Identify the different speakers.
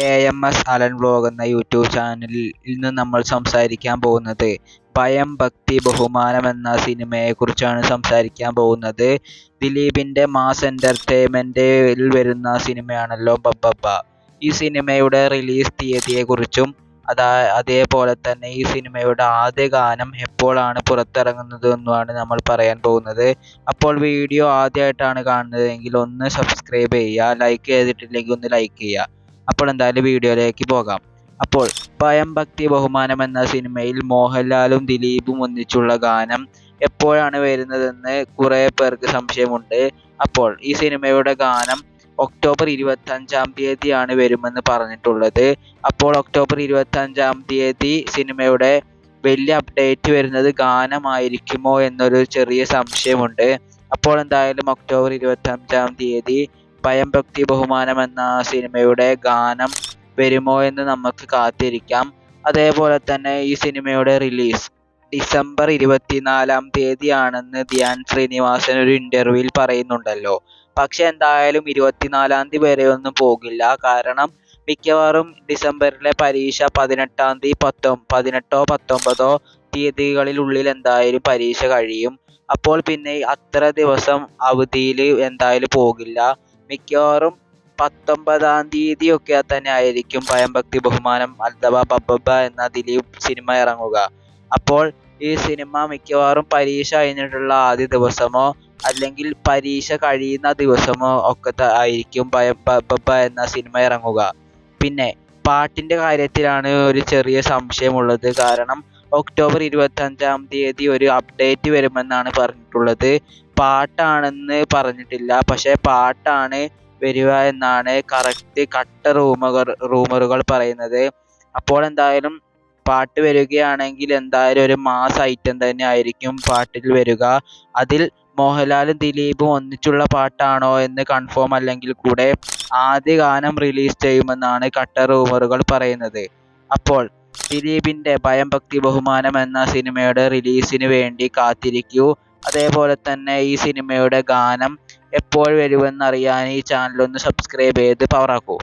Speaker 1: A M S Alan vlog എന്ന YouTube ചാനലിൽ ഇന്ന് നമ്മൾ സംസാരിക്കാൻ പോകുന്നത്. ഭയം ഭക്തി ബഹുമാനം എന്ന സിനിമയെക്കുറിച്ചാണ് സംസാരിക്കാൻ പോകുന്നത്. ദിലീപിന്റെ മാസ് എന്റർടൈൻമെന്റിൽ വരുന്ന സിനിമയാണല്ലോ ബബ്ബബ്ബ. ഈ സിനിമയുടെ റിലീസ് തീയതിയെക്കുറിച്ചും അതാ അതേപോലെ തന്നെ ഈ സിനിമയുടെ ആദ്യ ഗാനം എപ്പോഴാണ് പുറത്തിറങ്ങുന്നത് എന്നുമാണ് നമ്മൾ പറയാൻ പോകുന്നത്. അപ്പോൾ വീഡിയോ ആദ്യമായിട്ടാണ് കാണുന്നതെങ്കിൽ ഒന്ന് സബ്സ്ക്രൈബ് ചെയ്യുക ലൈക്ക് ചെയ്തിട്ടില്ലെങ്കിൽ ഒന്ന് ലൈക്ക് ചെയ്യുക. അപ്പോൾ എന്തായാലും വീഡിയോയിലേക്ക് പോകാം. അപ്പോൾ ഭയം ഭക്തി ബഹുമാനം എന്ന സിനിമയിൽ മോഹൻലാലും ദിലീപും ഒന്നിച്ചുള്ള ഗാനം എപ്പോഴാണ് വരുന്നതെന്ന് കുറേ പേർക്ക് സംശയമുണ്ട്. അപ്പോൾ ഈ സിനിമയുടെ ഗാനം ഒക്ടോബർ ഇരുപത്തഞ്ചാം തീയതിയാണ് വരുമെന്ന് പറഞ്ഞിട്ടുള്ളത്. അപ്പോൾ ഒക്ടോബർ ഇരുപത്തഞ്ചാം തീയതി സിനിമയുടെ വലിയ അപ്ഡേറ്റ് വരുന്നത് ഗാനമായിരിക്കുമോ എന്നൊരു ചെറിയ സംശയമുണ്ട്. അപ്പോൾ എന്തായാലും ഒക്ടോബർ ഇരുപത്തഞ്ചാം തീയതി ഭയം ഭക്തി ബഹുമാനം എന്ന സിനിമയുടെ ഗാനം വരുമോ എന്ന് നമുക്ക് കാത്തിരിക്കാം. അതേപോലെ തന്നെ ഈ സിനിമയുടെ റിലീസ് ഡിസംബർ ഇരുപത്തിനാലാം തീയതിയാണെന്ന് ധ്യാൻ ശ്രീനിവാസൻ ഒരു ഇന്റർവ്യൂവിൽ പറയുന്നുണ്ടല്ലോ. പക്ഷെ എന്തായാലും ഇരുപത്തിനാലാം തീയതി വരെ ഒന്നും പോകില്ല. കാരണം മിക്കവാറും ഡിസംബറിലെ പരീക്ഷ പതിനെട്ടാം തീയതി പത്തൊ പതിനെട്ടോ പത്തൊമ്പതോ തീയതികളിലുള്ളിൽ എന്തായാലും പരീക്ഷ കഴിയും. അപ്പോൾ പിന്നെ അത്ര ദിവസം അവധിയിൽ എന്തായാലും പോകില്ല. മിക്കവാറും പത്തൊമ്പതാം തീയതി ഒക്കെ തന്നെ ആയിരിക്കും ഭയംഭക്തി ബഹുമാനം അഥവാ പബ്ബ എന്ന ദിലീപ് സിനിമ ഇറങ്ങുക. അപ്പോൾ ഈ സിനിമ മിക്കവാറും പരീക്ഷ കഴിഞ്ഞിട്ടുള്ള ആദ്യ ദിവസമോ അല്ലെങ്കിൽ പരീക്ഷ കഴിയുന്ന ദിവസമോ ഒക്കെ ആയിരിക്കും ഭയം പബ്ബ എന്ന സിനിമ ഇറങ്ങുക. പിന്നെ പാട്ടിന്റെ കാര്യത്തിലാണ് ഒരു ചെറിയ സംശയമുള്ളത്. കാരണം ഒക്ടോബർ ഇരുപത്തഞ്ചാം തീയതി ഒരു അപ്ഡേറ്റ് വരുമെന്നാണ് പറഞ്ഞിട്ടുള്ളത്. പാട്ടാണെന്ന് പറഞ്ഞിട്ടില്ല. പക്ഷേ പാട്ടാണ് വരിക എന്നാണ് കറക്റ്റ് കട്ട റൂമർ റൂമറുകൾ പറയുന്നത്. അപ്പോൾ എന്തായാലും പാട്ട് വരികയാണെങ്കിൽ എന്തായാലും ഒരു മാസ് ഐറ്റം തന്നെ ആയിരിക്കും പാട്ടിൽ വരിക. അതിൽ മോഹൻലാലും ദിലീപും ഒന്നിച്ചുള്ള പാട്ടാണോ എന്ന് കൺഫേം അല്ലെങ്കിൽ കൂടെ ആദ്യ ഗാനം റിലീസ് ചെയ്യുമെന്നാണ് കട്ട റൂമറുകൾ പറയുന്നത്. അപ്പോൾ ദിലീപിന്റെ ഭയം ഭക്തി ബഹുമാനം എന്ന സിനിമയുടെ റിലീസിന് വേണ്ടി കാത്തിരിക്കൂ. അതേപോലെ തന്നെ ഈ സിനിമയുടെ ഗാനം എപ്പോൾ വരുമെന്നറിയാൻ ഈ ചാനൽ ഒന്ന് സബ്സ്ക്രൈബ് ചെയ്ത് പവറാക്കൂ